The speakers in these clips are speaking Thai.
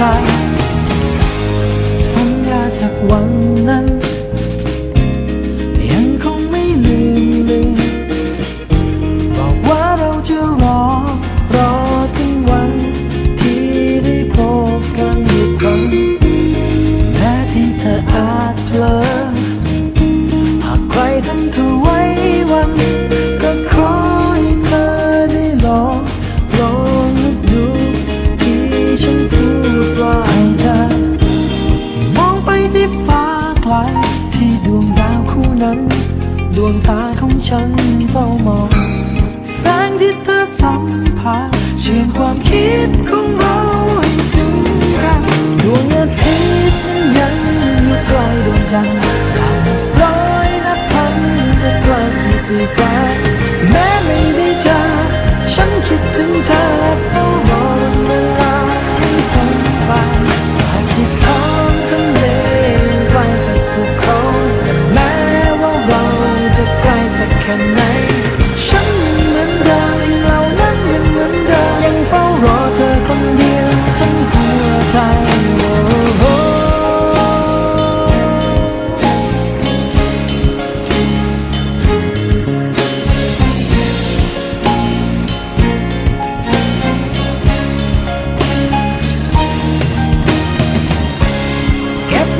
ว มอง แสงที่เธอสัมผัสเชื่อมความคิดของเราให้ถึงกันดวงอาทิตย์นั้นยังอยู่ไกลดวงจันทร์ดาวนับร้อยนับพันจะไกลกี่ปีแสน ทั้งหัวใจ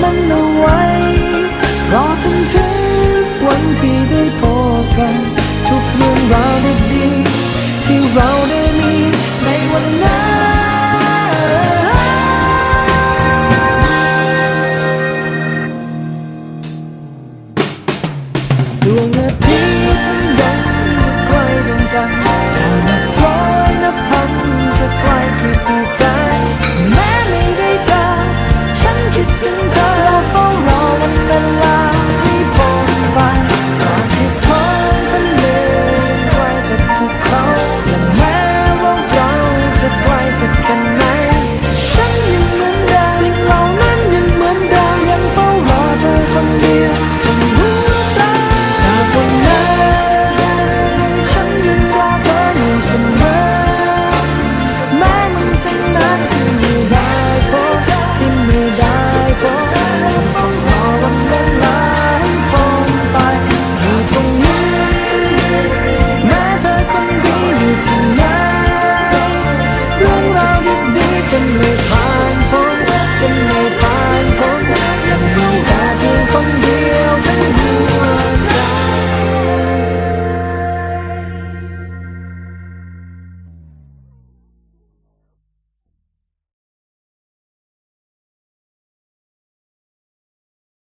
มันเอา